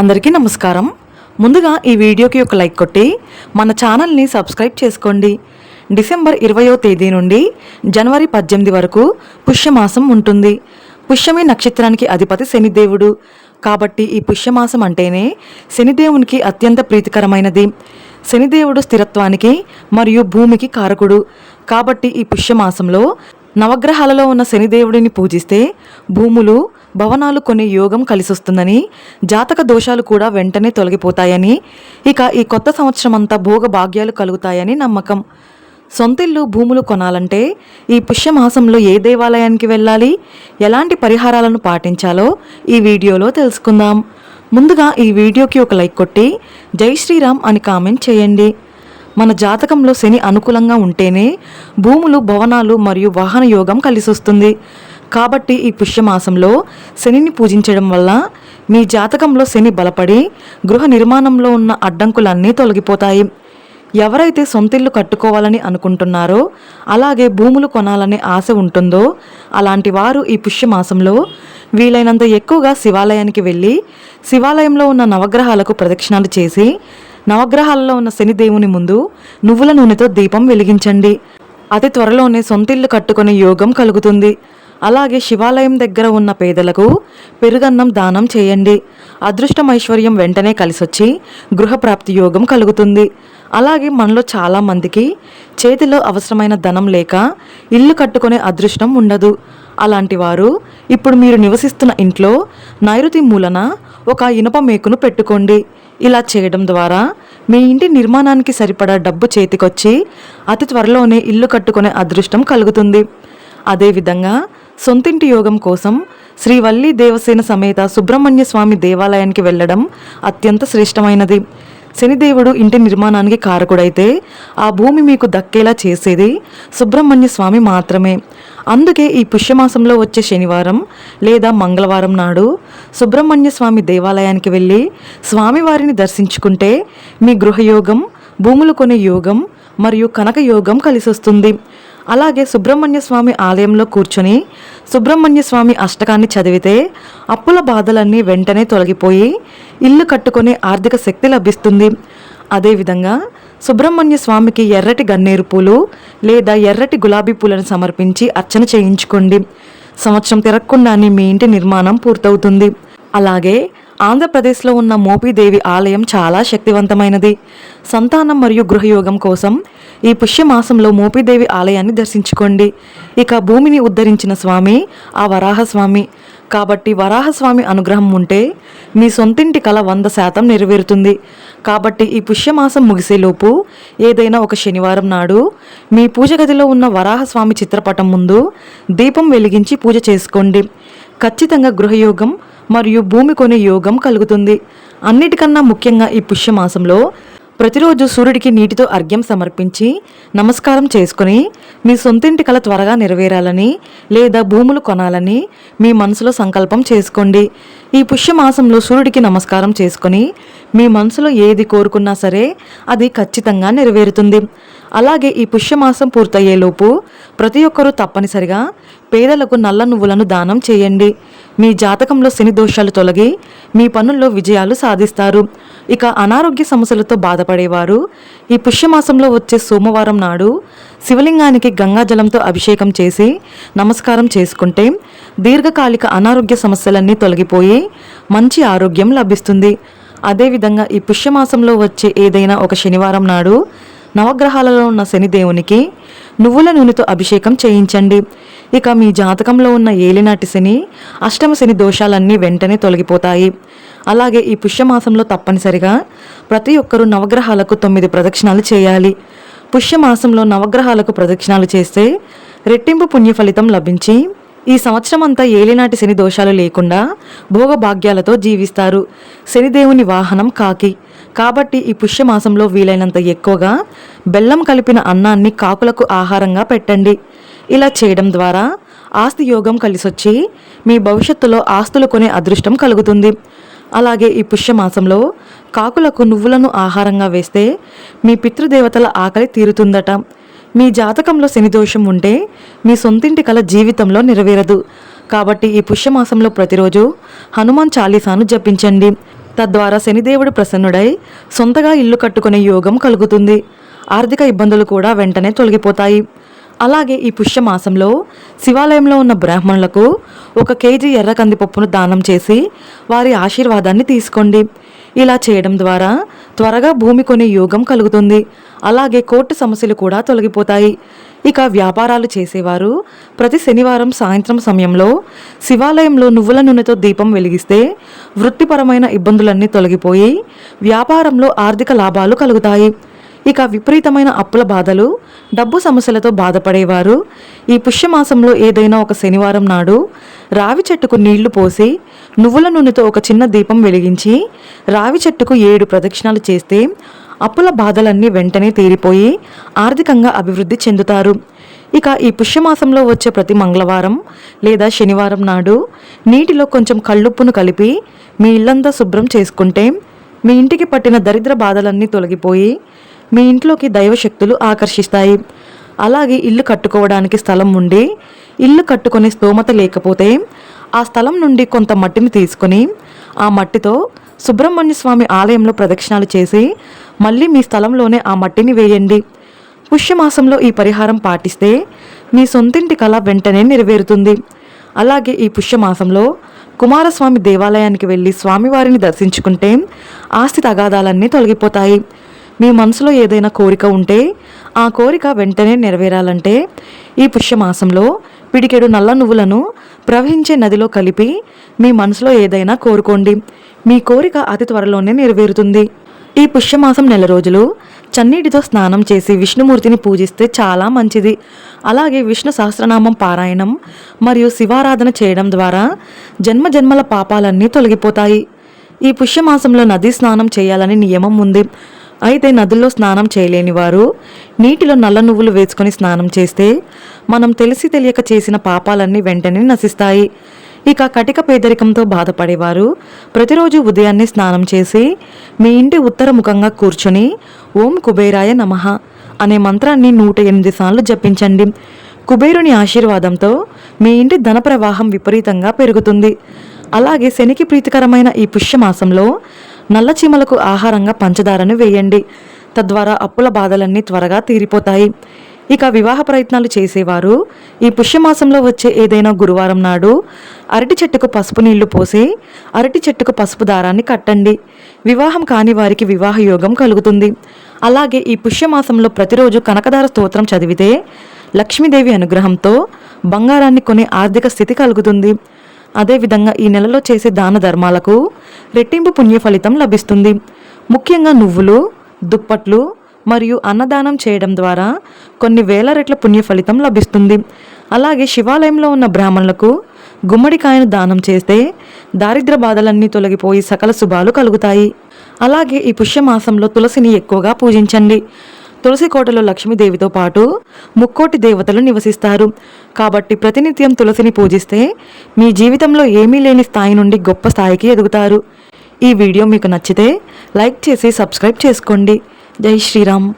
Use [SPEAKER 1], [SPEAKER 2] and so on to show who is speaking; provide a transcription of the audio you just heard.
[SPEAKER 1] అందరికీ నమస్కారం. ముందుగా ఈ వీడియోకి ఒక లైక్ కొట్టి మన ఛానల్ని సబ్స్క్రైబ్ చేసుకోండి. డిసెంబర్ ఇరవయో తేదీ నుండి జనవరి పద్దెనిమిది వరకు పుష్యమాసం ఉంటుంది. పుష్యమి నక్షత్రానికి అధిపతి శనిదేవుడు. కాబట్టి ఈ పుష్యమాసం అంటేనే శనిదేవునికి అత్యంత ప్రీతికరమైనది. శనిదేవుడు స్థిరత్వానికి మరియు భూమికి కారకుడు. కాబట్టి ఈ పుష్యమాసంలో నవగ్రహాలలో ఉన్న శనిదేవుడిని పూజిస్తే భూములు భవనాలు కొనే యోగం కలిసొస్తుందని జాతక దోషాలు కూడా వెంటనే తొలగిపోతాయని ఇక ఈ కొత్త సంవత్సరం అంతా భోగ భాగ్యాలు కలుగుతాయని నమ్మకం. సొంతిల్లు భూములు కొనాలంటే ఈ పుష్యమాసంలో ఏ దేవాలయానికి వెళ్ళాలి ఎలాంటి పరిహారాలను పాటించాలో ఈ వీడియోలో తెలుసుకుందాం. ముందుగా ఈ వీడియోకి ఒక లైక్ కొట్టి జై శ్రీరామ్ అని కామెంట్ చేయండి. మన జాతకంలో శని అనుకూలంగా ఉంటేనే భూములు భవనాలు మరియు వాహన యోగం కలిసొస్తుంది. కాబట్టి ఈ పుష్యమాసంలో శనిని పూజించడం వల్ల మీ జాతకంలో శని బలపడి గృహ నిర్మాణంలో ఉన్న అడ్డంకులన్నీ తొలగిపోతాయి. ఎవరైతే సొంతిల్లు కట్టుకోవాలని అనుకుంటున్నారో అలాగే భూములు కొనాలనే ఆశ ఉంటుందో అలాంటి వారు ఈ పుష్యమాసంలో వీలైనంత ఎక్కువగా శివాలయానికి వెళ్ళి శివాలయంలో ఉన్న నవగ్రహాలకు ప్రదక్షిణాలు చేసి నవగ్రహాలలో ఉన్న శనిదేవుని ముందు నువ్వుల నూనెతో దీపం వెలిగించండి. అతి త్వరలోనే సొంతిల్లు కట్టుకునే యోగం కలుగుతుంది. అలాగే శివాలయం దగ్గర ఉన్న పేదలకు పెరుగన్నం దానం చేయండి. అదృష్టం ఐశ్వర్యం వెంటనే కలిసొచ్చి గృహప్రాప్తి యోగం కలుగుతుంది. అలాగే మనలో చాలా మందికి చేతిలో అవసరమైన ధనం లేక ఇల్లు కట్టుకునే అదృష్టం ఉండదు. అలాంటి వారు ఇప్పుడు మీరు నివసిస్తున్న ఇంట్లో నైరుతి మూలన ఒక ఇనుప మేకును పెట్టుకోండి. ఇలా చేయడం ద్వారా మీ ఇంటి నిర్మాణానికి సరిపడా డబ్బు చేతికొచ్చి అతి త్వరలోనే ఇల్లు కట్టుకునే అదృష్టం కలుగుతుంది. అదేవిధంగా సొంతింటి యోగం కోసం శ్రీవల్లి దేవసేన సమేత సుబ్రహ్మణ్య స్వామి దేవాలయానికి వెళ్ళడం అత్యంత శ్రేష్టమైనది. శనిదేవుడు ఇంటి నిర్మాణానికి కారకుడైతే ఆ భూమి మీకు దక్కేలా చేసేది సుబ్రహ్మణ్య స్వామి మాత్రమే. అందుకే ఈ పుష్యమాసంలో వచ్చే శనివారం లేదా మంగళవారం నాడు సుబ్రహ్మణ్య స్వామి దేవాలయానికి వెళ్ళి స్వామివారిని దర్శించుకుంటే మీ గృహయోగం భూములు కొనే యోగం మరియు కనక యోగం కలిసొస్తుంది. అలాగే సుబ్రహ్మణ్య స్వామి ఆలయంలో కూర్చొని సుబ్రహ్మణ్య స్వామి అష్టకాన్ని చదివితే అప్పుల బాధలన్నీ వెంటనే తొలగిపోయి ఇల్లు కట్టుకునే ఆర్థిక శక్తి లభిస్తుంది. అదేవిధంగా సుబ్రహ్మణ్య స్వామికి ఎర్రటి గన్నేరు పూలు లేదా ఎర్రటి గులాబీ పూలను సమర్పించి అర్చన చేయించుకోండి. సంవత్సరం తిరగకుండానే మీ ఇంటి నిర్మాణం పూర్తవుతుంది. అలాగే ఆంధ్రప్రదేశ్లో ఉన్న మోపీదేవి ఆలయం చాలా శక్తివంతమైనది. సంతానం మరియు గృహయోగం కోసం ఈ పుష్యమాసంలో మోపీదేవి ఆలయాన్ని దర్శించుకోండి. ఇక భూమిని ఉద్ధరించిన స్వామి ఆ వరాహస్వామి. కాబట్టి వరాహస్వామి అనుగ్రహం ఉంటే మీ సొంతింటి కల వంద శాతం నెరవేరుతుంది. కాబట్టి ఈ పుష్యమాసం ముగిసేలోపు ఏదైనా ఒక శనివారం నాడు మీ పూజ గదిలో ఉన్న వరాహస్వామి చిత్రపటం ముందు దీపం వెలిగించి పూజ చేసుకోండి. ఖచ్చితంగా గృహయోగం మరియు భూమి కొనే యోగం కలుగుతుంది. అన్నిటికన్నా ముఖ్యంగా ఈ పుష్యమాసంలో ప్రతిరోజు సూర్యుడికి నీటితో అర్ఘ్యం సమర్పించి నమస్కారం చేసుకుని మీ సొంతింటి కళ త్వరగా నెరవేరాలని లేదా భూములు కొనాలని మీ మనసులో సంకల్పం చేసుకోండి. ఈ పుష్యమాసంలో సూర్యుడికి నమస్కారం చేసుకొని మీ మనసులో ఏది కోరుకున్నా సరే అది ఖచ్చితంగా నెరవేరుతుంది. అలాగే ఈ పుష్యమాసం పూర్తయ్యేలోపు ప్రతి ఒక్కరూ తప్పనిసరిగా పేదలకు నల్ల నువ్వులను దానం చేయండి. మీ జాతకంలో శని దోషాలు తొలగి మీ పనుల్లో విజయాలు సాధిస్తారు. ఇక అనారోగ్య సమస్యలతో బాధపడేవారు. ఈ పుష్యమాసంలో వచ్చే సోమవారం నాడు శివలింగానికి గంగాజలంతో అభిషేకం చేసి నమస్కారం చేసుకుంటే దీర్ఘకాలిక అనారోగ్య సమస్యలన్నీ తొలగిపోయి మంచి ఆరోగ్యం లభిస్తుంది. అదేవిధంగా ఈ పుష్యమాసంలో వచ్చే ఏదైనా ఒక శనివారం నాడు నవగ్రహాలలో ఉన్న శనిదేవునికి నువ్వుల నూనెతో అభిషేకం చేయించండి. ఇక మీ జాతకంలో ఉన్న ఏలినాటి శని అష్టమ శని దోషాలన్నీ వెంటనే తొలగిపోతాయి. అలాగే ఈ పుష్యమాసంలో తప్పనిసరిగా ప్రతి ఒక్కరూ నవగ్రహాలకు తొమ్మిది ప్రదక్షిణాలు చేయాలి. పుష్యమాసంలో నవగ్రహాలకు ప్రదక్షిణాలు చేస్తే రెట్టింపు పుణ్య ఫలితం లభించి ఈ సంవత్సరం అంతా ఏలినాటి శని దోషాలు లేకుండా భోగభాగ్యాలతో జీవిస్తారు. శనిదేవుని వాహనం కాకి. కాబట్టి ఈ పుష్యమాసంలో వీలైనంత ఎక్కువగా బెల్లం కలిపిన అన్నాన్ని కాకులకు ఆహారంగా పెట్టండి. ఇలా చేయడం ద్వారా ఆస్తి యోగం కలిసొచ్చి మీ భవిష్యత్తులో ఆస్తులు కొనే అదృష్టం కలుగుతుంది. అలాగే ఈ పుష్యమాసంలో కాకులకు నువ్వులను ఆహారంగా వేస్తే మీ పితృదేవతల ఆకలి తీరుతుందట. మీ జాతకంలో శని దోషం ఉంటే మీ సొంతింటి కల జీవితంలో నెరవేరదు. కాబట్టి ఈ పుష్యమాసంలో ప్రతిరోజు హనుమాన్ చాలీసాను జపించండి. తద్వారా శనిదేవుడు ప్రసన్నుడై సొంతగా ఇల్లు కట్టుకునే యోగం కలుగుతుంది. ఆర్థిక ఇబ్బందులు కూడా వెంటనే తొలగిపోతాయి. అలాగే ఈ పుష్యమాసంలో శివాలయంలో ఉన్న బ్రాహ్మణులకు ఒక కేజీ ఎర్ర కందిపప్పును దానం చేసి వారి ఆశీర్వాదాన్ని తీసుకోండి. ఇలా చేయడం ద్వారా త్వరగా భూమి కొనే యోగం కలుగుతుంది. అలాగే కోర్టు సమస్యలు కూడా తొలగిపోతాయి. ఇక వ్యాపారాలు చేసేవారు. ప్రతి శనివారం సాయంత్రం సమయంలో శివాలయంలో నువ్వుల నూనెతో దీపం వెలిగిస్తే వృత్తిపరమైన ఇబ్బందులన్నీ తొలగిపోయి వ్యాపారంలో ఆర్థిక లాభాలు కలుగుతాయి. ఇక విపరీతమైన అప్పుల బాధలు డబ్బు సమస్యలతో బాధపడేవారు. ఈ పుష్యమాసంలో ఏదైనా ఒక శనివారం నాడు రావి చెట్టుకు నీళ్ళు పోసి నువ్వుల నూనెతో ఒక చిన్న దీపం వెలిగించి రావి చెట్టుకు ఏడు ప్రదక్షిణాలు చేస్తే అప్పుల బాధలన్నీ వెంటనే తీరిపోయి ఆర్థికంగా అభివృద్ధి చెందుతారు. ఇక ఈ పుష్యమాసంలో వచ్చే ప్రతి మంగళవారం లేదా శనివారం నాడు నీటిలో కొంచెం కళ్ళుప్పును కలిపి మీ ఇల్లంతా శుభ్రం చేసుకుంటే మీ ఇంటికి పట్టిన దరిద్ర బాధలన్నీ తొలగిపోయి మీ ఇంట్లోకి దైవశక్తులు ఆకర్షిస్తాయి. అలాగే ఇల్లు కట్టుకోవడానికి స్థలం ఉండి ఇల్లు కట్టుకునే స్తోమత లేకపోతే ఆ స్థలం నుండి కొంత మట్టిని తీసుకొని ఆ మట్టితో సుబ్రహ్మణ్య స్వామి ఆలయంలో ప్రదక్షిణాలు చేసి మళ్ళీ మీ స్థలంలోనే ఆ మట్టిని వేయండి. పుష్యమాసంలో ఈ పరిహారం పాటిస్తే మీ సొంతింటి కళ వెంటనే నెరవేరుతుంది. అలాగే ఈ పుష్యమాసంలో కుమారస్వామి దేవాలయానికి వెళ్ళి స్వామివారిని దర్శించుకుంటే ఆస్తి తగాదాలన్నీ తొలగిపోతాయి. మీ మనసులో ఏదైనా కోరిక ఉంటే ఆ కోరిక వెంటనే నెరవేరాలంటే ఈ పుష్యమాసంలో పిడికెడు నల్ల నువ్వులను ప్రవహించే నదిలో కలిపి మీ మనసులో ఏదైనా కోరుకోండి. మీ కోరిక అతి త్వరలోనే నెరవేరుతుంది. ఈ పుష్యమాసం నెల రోజులు చన్నీటితో స్నానం చేసి విష్ణుమూర్తిని పూజిస్తే చాలా మంచిది. అలాగే విష్ణు సహస్రనామం పారాయణం మరియు శివారాధన చేయడం ద్వారా జన్మ జన్మల పాపాలన్నీ తొలగిపోతాయి. ఈ పుష్యమాసంలో నదీ స్నానం చేయాలని నియమం ఉంది. అయితే నదుల్లో స్నానం చేయలేని వారు నీటిలో నల్ల నువ్వులు వేసుకొని స్నానం చేస్తే మనం తెలిసి తెలియక చేసిన పాపాలన్నీ వెంటనే నశిస్తాయి. ఇక కటిక పేదరికంతో బాధపడేవారు ప్రతిరోజు ఉదయాన్నే స్నానం చేసి మీ ఇంటి ఉత్తర ముఖంగా కూర్చొని ఓం కుబేరాయ నమః అనే మంత్రాన్ని నూట ఎనిమిది సార్లు జపించండి. కుబేరుని ఆశీర్వాదంతో మీ ఇంటి ధన ప్రవాహం విపరీతంగా పెరుగుతుంది. అలాగే శనికి ప్రీతికరమైన ఈ పుష్యమాసంలో నల్ల చీమలకు ఆహారంగా పంచదారను వేయండి. తద్వారా అప్పుల బాధలన్నీ త్వరగా తీరిపోతాయి. ఇక వివాహ ప్రయత్నాలు చేసేవారు ఈ పుష్యమాసంలో వచ్చే ఏదైనా గురువారం నాడు అరటి చెట్టుకు పసుపు నీళ్ళు పోసి అరటి చెట్టుకు పసుపు దారాన్ని కట్టండి. వివాహం కాని వారికి వివాహ యోగం కలుగుతుంది. అలాగే ఈ పుష్యమాసంలో ప్రతిరోజు కనకదార స్తోత్రం చదివితే లక్ష్మీదేవి అనుగ్రహంతో బంగారాన్ని కొనే ఆర్థిక స్థితి కలుగుతుంది. అదేవిధంగా ఈ నెలలో చేసే దాన ధర్మాలకు రెట్టింపు పుణ్య ఫలితం లభిస్తుంది. ముఖ్యంగా నువ్వులు దుప్పట్లు మరియు అన్నదానం చేయడం ద్వారా కొన్ని వేల రెట్ల పుణ్య ఫలితం లభిస్తుంది. అలాగే శివాలయంలో ఉన్న బ్రాహ్మణులకు గుమ్మడికాయను దానం చేస్తే దారిద్ర బాధలన్నీ తొలగిపోయి సకల శుభాలు కలుగుతాయి. అలాగే ఈ పుష్యమాసంలో తులసిని ఎక్కువగా పూజించండి. తులసి కోటలో లక్ష్మీదేవితో పాటు ముక్కోటి దేవతలు నివసిస్తారు. కాబట్టి ప్రతినిత్యం తులసిని పూజిస్తే మీ జీవితంలో ఏమీ లేని స్థాయి నుండి గొప్ప స్థాయికి ఎదుగుతారు. ఈ వీడియో మీకు నచ్చితే లైక్ చేసి సబ్స్క్రైబ్ చేసుకోండి. జై శ్రీరామ్.